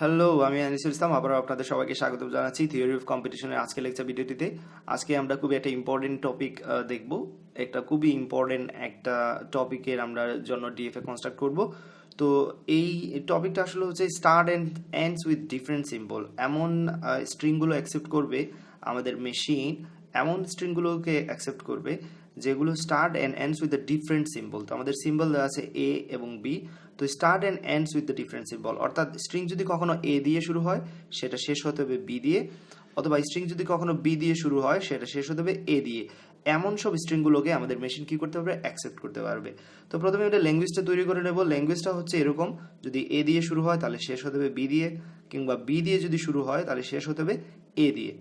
Hello আমি আনিসুল ইসলাম, আবারও আপনাদের সবাইকে স্বাগত জানাচ্ছি থিওরি অফ কম্পিটিশনের আজকে লেকচার ভিডিওটিতে আজকে আমরা খুবই একটা ইম্পর্টেন্ট টপিক দেখব। একটা খুবই ইম্পর্টেন্ট একটা টপিকের আমরা জন্য ডিএফএ কনস্ট্রাক্ট করব। তো এই টপিকটা আসলে হচ্ছে start and ends with different symbol এমন স্ট্রিংগুলো অ্যাকসেপ্ট করবে আমাদের মেশিন এমন স্ট্রিংগুলোকে অ্যাকসেপ্ট করবে যেগুলো start and ends with the different symbol তো আমাদের সিম্বল দেওয়া আছে এ এবং বি তো start and ends with the different symbol অর্থাৎ স্ট্রিং যদি কখনো এ দিয়ে শুরু হয়, সেটা শেষ হতে হবে বি দিয়ে। অথবা স্ট্রিং যদি কখনো বি দিয়ে শুরু হয়, সেটা শেষ হতে হবে এ দিয়ে। এমন সব স্ট্রিংগুলোকে আমাদের মেশিন কি করতে পারবে? অ্যাকসেপ্ট করতে পারবে। তো প্রথমে এটা ল্যাঙ্গুয়েজটা তৈরি করে নেব। ল্যাঙ্গুয়েজটা হচ্ছে এরকম। যদি এ দিয়ে শুরু হয়, তাহলে শেষ হতে হবে বি দিয়ে। কিংবা বি দিয়ে যদি শুরু হয়, তাহলে শেষ হতে হবে এ দিয়ে।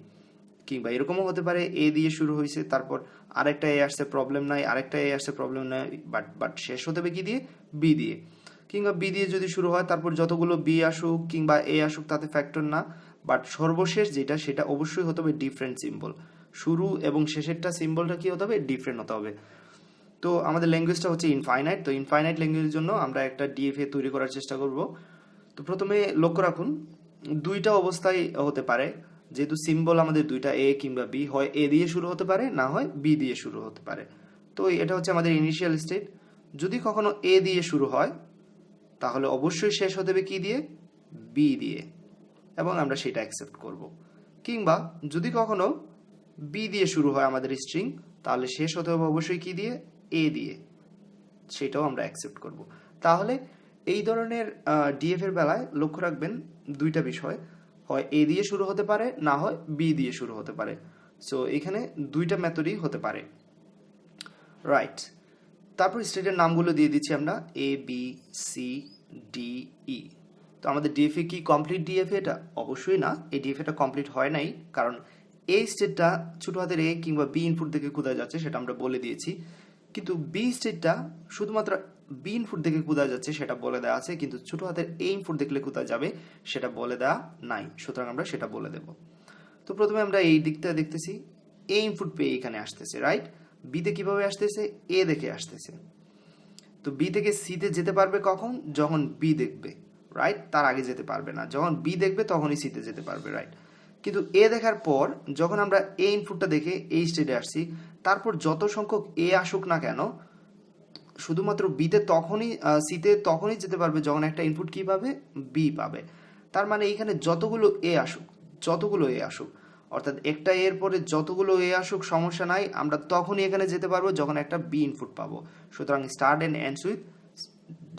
কিংবা এরকমও হতে পারে এ দিয়ে শুরু হয়েছে তারপর আরেকটা এ আসছে প্রবলেম নাই, আরেকটা এ আসছে প্রবলেম নাই বাট বাট শেষ হতে হবে কি দিয়ে? বি দিয়ে। কিংবা বি দিয়ে যদি শুরু হয়, তারপর যতগুলো বি আসুক কিংবা এ আসুক, তাতে ফ্যাক্টর না বাট সর্বশেষ যেটা, সেটা অবশ্যই হতে হবে ডিফারেন্ট সিম্বল শুরু এবং শেষেরটা সিম্বলটা কি হতে হবে? ডিফারেন্ট হতে হবে। তো আমাদের ল্যাঙ্গুয়েজটা হচ্ছে ইনফাইনাইট তো ইনফাইনাইট ল্যাঙ্গুয়েজের জন্য আমরা একটা ডিএফএ তৈরি করার চেষ্টা করব। তো প্রথমে লক্ষ্য রাখুন, দুইটা অবস্থায় হতে পারে। যেহেতু সিম্বল আমাদের দুইটা এ কিংবা বি হয় এ দিয়ে শুরু হতে পারে, না হয় বি দিয়ে শুরু হতে পারে। তো এটা হচ্ছে আমাদের ইনিশিয়াল স্টেট যদি কখনো এ দিয়ে শুরু হয়, তাহলে অবশ্যই শেষ হতে হবে কি দিয়ে? বি দিয়ে। এবং আমরা সেটা অ্যাকসেপ্ট করব। কিংবা যদি কখনো বি দিয়ে শুরু হয় আমাদের স্ট্রিং তাহলে শেষ হতে হবে অবশ্যই কি দিয়ে? এ দিয়ে। সেটাও আমরা অ্যাকসেপ্ট করব। তাহলে এই ধরনের ডিএফ এর বেলায় লক্ষ্য রাখবেন দুইটা বিষয়। হয় এ দিয়ে শুরু হতে পারে, না হয় বি দিয়ে শুরু হতে পারে। সো এখানে দুইটা মেথডই হতে পারে। রাইট তারপর স্টেটের নামগুলো দিয়ে দিচ্ছি আমরা A B C D E তো আমাদের ডিএফএ কি কমপ্লিট ডিএফএ এটা? অবশ্যই না। এই ডিএফএটা কমপ্লিট হয় নাই, কারণ এই স্টেটটা ছোটো হাতের এ কিংবা বি ইনপুট থেকে কোথায় যাচ্ছে সেটা আমরা বলে দিয়েছি। কিন্তু বি স্টেটটা শুধুমাত্র বি ইনপুট থেকে কোথায় যাচ্ছে সেটা বলে দেওয়া আছে, কিন্তু ছোট হাতের এ ইনপুট দেখলে কোথায় যাবে সেটা বলে দেওয়া নাই। সুতরাং আমরা সেটা বলে দেব। তো প্রথমে আমরা এই দিকটা দেখতেছি। এ ইনপুট পেয়ে এখানে আসতেছে রাইট বিতে কীভাবে আসতেছে? এ দেখে আসতেছে। তো বি থেকে সিতে যেতে পারবে কখন? যখন বি দেখবে রাইট তার আগে যেতে পারবে না। যখন বি দেখবে, তখনই সিতে যেতে পারবে রাইট কিন্তু এ দেখার পর যখন আমরা এ ইনপুটটা দেখে এই স্টেটে আসছি, তারপর যত সংখ্যক এ আসুক না কেন, শুধুমাত্র বিতে তখনই সিতে তখনই যেতে পারবে যখন একটা ইনপুট কি পাবে? বি পাবে। তার মানে এইখানে যতগুলো এ আসুক, যতগুলো এ আসুক, অর্থাৎ একটা এর পরে যতগুলো এ আসুক, সমস্যা নাই, আমরা তখনই এখানে যেতে পারব যখন একটা বি ইনপুট পাবো। সুতরাং start and ends with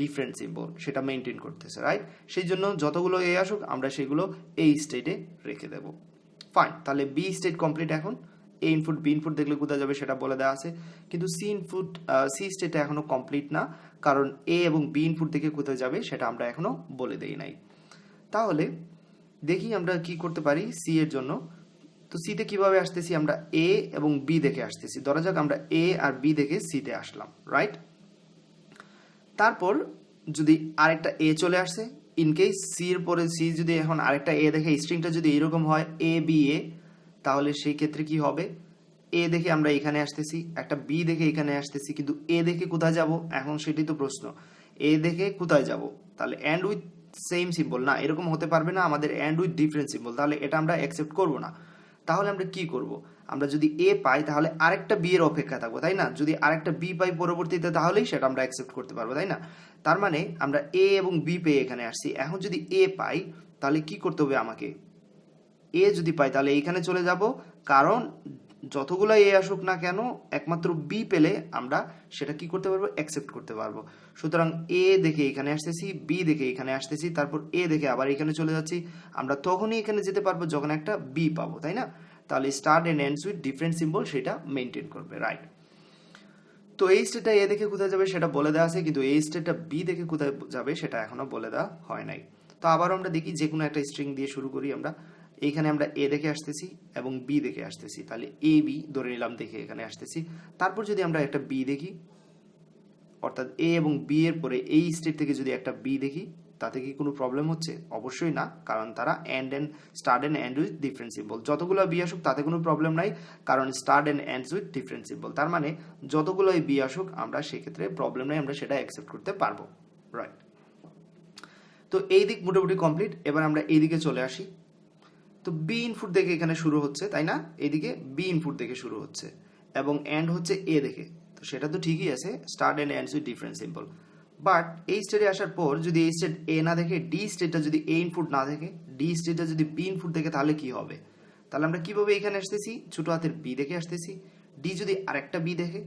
different symbol সেটা মেনটেন করতেছে রাইট সেই জন্য যতগুলো এ আসুক, আমরা সেগুলো এই স্টেটে রেখে দেব। ফাইন তাহলে বি স্টেট কমপ্লিট এখন। এ ইনপুট বি ইনপুট দেখলে কোথায় যাবে, সেটা বলে দেওয়া আছে। কিন্তু সি ইনপুট সি স্টেটে এখনও কমপ্লিট না। কারণ এ এবং বি ইনপুট দেখে কোথায় যাবে, সেটা আমরা এখনও বলে দেই নাই। তাহলে দেখি আমরা কি করতে পারি সি এর জন্য। তো সিতে কীভাবে আসতেছি আমরা এ এবং বি দেখে আসতেছি। ধরা যাক আমরা এ আর বি দেখে সিতে আসলাম রাইট তারপর যদি আরেকটা এ চলে আসছে ইনকেস সি এর পরে সি যদি এখন আরেকটা এ দেখে স্ট্রিংটা যদি এরকম হয় এ বি এ তাহলে সেই ক্ষেত্রে কি হবে? এ দেখে আমরা এখানে আসতেছি, একটা বি দেখে এখানে আসতেছি, কিন্তু এ দেখে কোথায় যাব? এখন সেটাই তো প্রশ্ন। এ দেখে কোথায় যাব? তাহলে অ্যান্ড উইথ সেম সিম্বল না, এরকম হতে পারবে না, আমাদের অ্যান্ড উইথ ডিফারেন্ট সিম্বল তাহলে এটা আমরা অ্যাকসেপ্ট করব না। তাহলে আমরা কি করব? আমরা যদি এ পাই, তাহলে আরেকটা বি এর অপেক্ষা থাকব, তাই না? যদি আরেকটা বি পাই পরবর্তীতে, তাহলেই সেটা আমরা অ্যাকসেপ্ট করতে পারব, তাই না? তার মানে আমরা এ এবং বি পেয়ে এখানে আসছি। এখন যদি এ পাই, তাহলে কি করতে হবে আমাকে? এ যদি পাই, তাহলে এইখানে চলে যাব। কারণ যতগুলো এ আসুক না কেন, একমাত্র বি পেলে আমরা সেটা কি করতে পারব? অ্যাকসেপ্ট করতে পারব। সুতরাং এ দেখে এখানে আসতেছি বি দেখে এখানে আসতেছি, তারপর এ দেখে আবার এখানে চলে যাচ্ছি। আমরা তখনই এখানে যেতে পারব যখন একটা বি পাবো, তাই না? তাহলে start end ends with different symbol সেটা মেনটেন করবে রাইট তো এই স্টেটটা এ দেখে কোথায় যাবে সেটা বলে দেওয়া আছে, কিন্তু এই স্টেটটা বি দেখে কোথায় যাবে সেটা এখনও বলে দেওয়া হয় নাই। তো আবার আমরা দেখি যে কোনো একটা স্ট্রিং দিয়ে শুরু করি আমরা। এইখানে আমরা এ দেখে আসতেছি এবং বি দেখে আসতেছি। তাহলে এ বি ধরে নিলাম, দেখে এখানে আসতেছি। তারপর যদি আমরা একটা বি দেখি, অর্থাৎ এ এবং বি এর পরে এই স্টেট থেকে যদি একটা বি দেখি তাতে কি কোনো প্রবলেম হচ্ছে? অবশ্যই না, কারণ তারা and and start and end with different symbol যতগুলো বি আসুক, তাতে কোনো প্রবলেম নাই, কারণ start and ends with different symbol তার মানে যতগুলোই বি আসুক, আমরা সেক্ষেত্রে প্রবলেম নাই, আমরা সেটা অ্যাকসেপ্ট করতে পারব। রাইট তো এই দিক মোটামুটি কমপ্লিট এবার আমরা এই দিকে চলে আসি। তো বি ইনপুট দেখে এখানে শুরু হচ্ছে, তাই না? এদিকে বি ইনপুট দেখে শুরু হচ্ছে। এবং অ্যান্ড হচ্ছে এ দেখে। তো সেটা তো ঠিকই আছে start end ends with different symbol but এই স্টেটে আসার পর যদি এই স্টেট এ না দেখে ডি স্টেটটা যদি এ ইনপুট না দেখে ডি স্টেটটা যদি বি ইনপুট দেখে, তাহলে কি হবে? তাহলে আমরা কীভাবে এখানে আসতেছি? ছোট হাতের বি দেখে আসতেছি। ডি যদি আরেকটা বি দেখে,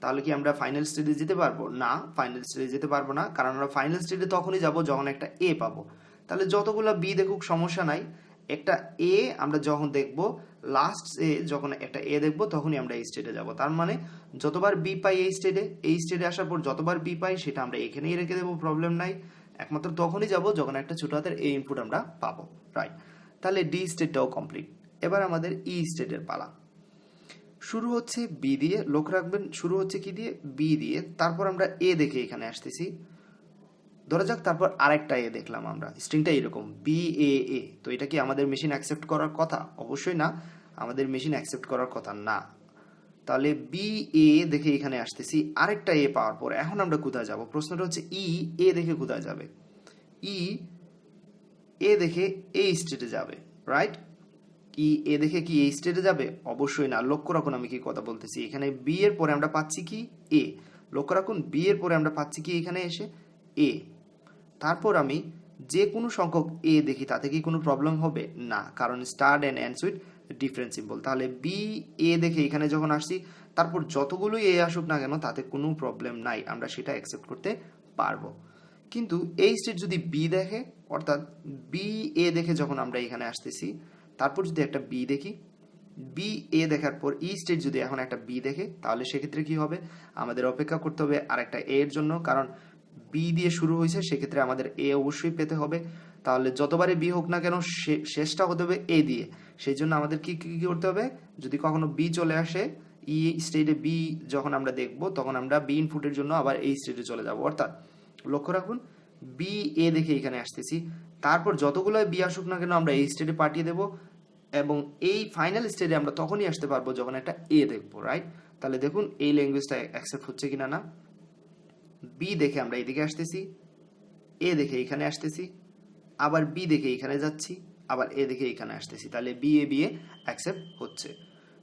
তাহলে কি আমরা ফাইনাল স্টেজে যেতে পারব? না ফাইনাল স্টেজে যেতে পারব না। কারণ আমরা ফাইনাল স্টেজে তখনই যাব যখন একটা এ পাবো। তাহলে যতগুলো বি দেখুক, সমস্যা নাই। একটা এ আমরা যখন দেখব লাস্ট এ যখন একটা এ দেখব, তখনই আমরা এই স্টেটে যাব। তার মানে যতবার বি পাই এই স্টেটে এই স্টেটে আসার পর যতবার বি পাই, সেটা আমরা এখানেই রেখে দেবো প্রবলেম নাই। একমাত্র তখনই যাব যখন একটা ছোট হাতের এ ইনপুট আমরা পাবো রাইট তাহলে ডি স্টেটটাও কমপ্লিট এবার আমাদের ই স্টেটের পালা। শুরু হচ্ছে বি দিয়ে, লোক রাখবেন, শুরু হচ্ছে কি দিয়ে? বি দিয়ে। তারপর আমরা এ দেখে এখানে আসতেছি। ধরা যাক, তারপর আরেকটা এ দেখলাম আমরা। স্ট্রিংটা এরকম বি এ এ তো এটা কি আমাদের মেশিন অ্যাকসেপ্ট করার কথা? অবশ্যই না, আমাদের মেশিন অ্যাকসেপ্ট করার কথা না। তাহলে বি এ দেখে এখানে আসতেছি, আরেকটা এ পাওয়ার পর। এখন আমরা কোথায় যাব? প্রশ্নটা হচ্ছে ই এ দেখে কোথায় যাবে? ই এ দেখে এই স্টেটে যাবে রাইট কি এ দেখে কি এই স্টেটে যাবে? অবশ্যই না। লক্ষ্য রাখুন, আমি কি কথা বলতেছি। এখানে বি এর পরে আমরা পাচ্ছি কি? এ লক্ষ্য রাখুন বি এর পরে আমরা পাচ্ছি কি এখানে এসে? এ তারপর আমি যে কোনো সংখ্যক এ দেখি, তাতে কি কোনো প্রবলেম হবে? না, কারণ start and and with different symbol তাহলে বি এ দেখে এখানে যখন আসছি, তারপর যতগুলোই এ আসুক না কেন, তাতে কোনো প্রবলেম নাই। আমরা সেটা অ্যাকসেপ্ট করতে পারব। কিন্তু এই স্টেট যদি বি দেখে, অর্থাৎ বি এ দেখে যখন আমরা এখানে আসতেছি, তারপর যদি একটা বি দেখি বি এ দেখার পর ই স্টেট যদি এখন একটা বি দেখে, তাহলে সেক্ষেত্রে কি হবে? আমাদের অপেক্ষা করতে হবে আর একটা এ এর জন্য, কারণ বি দিয়ে শুরু হয়েছে, সেক্ষেত্রে আমাদের এ অবশ্যই পেতে হবে। তাহলে যতবারই বি হোক না কেন শেষটা হতে হবে এ দিয়ে। সেই জন্য আমাদের কি কি করতে হবে? যদি কখনো বি চলে আসে ই স্টেটে বি যখন আমরা দেখব, তখন আমরা বি ইনপুটের জন্য আবার এই স্টেটে চলে যাব। অর্থাৎ, লক্ষ্য রাখুন বি এ দেখে এখানে আসতেছি। তারপর যতগুলো বি আসুক না কেন, আমরা এই স্টেটে পাঠিয়ে দেব এবং এই ফাইনাল স্টেটে আমরা তখনই আসতে পারব যখন একটা এ দেখব রাইট তাহলে দেখুন, এই ল্যাঙ্গুয়েজটা অ্যাকসেপ্ট হচ্ছে কিনা না। বি দেখে আমরা এদিকে আসতেছি এ দেখে এখানে আসতেছি, আবার বি দেখে এখানে যাচ্ছি, আবার এ দেখে এখানে আসতেছি। তাহলে B A B A accept হচ্ছে।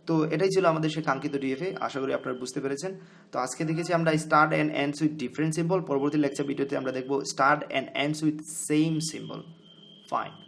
তো এটাই ছিল আমাদের সেই কাঙ্ক্ষিত ডিএফএ আশা করি আপনারা বুঝতে পেরেছেন। তো আজকে দেখেছি আমরা start and ends with different symbol পরবর্তী লেকচার ভিডিওতে আমরা দেখব start and ends with same symbol fine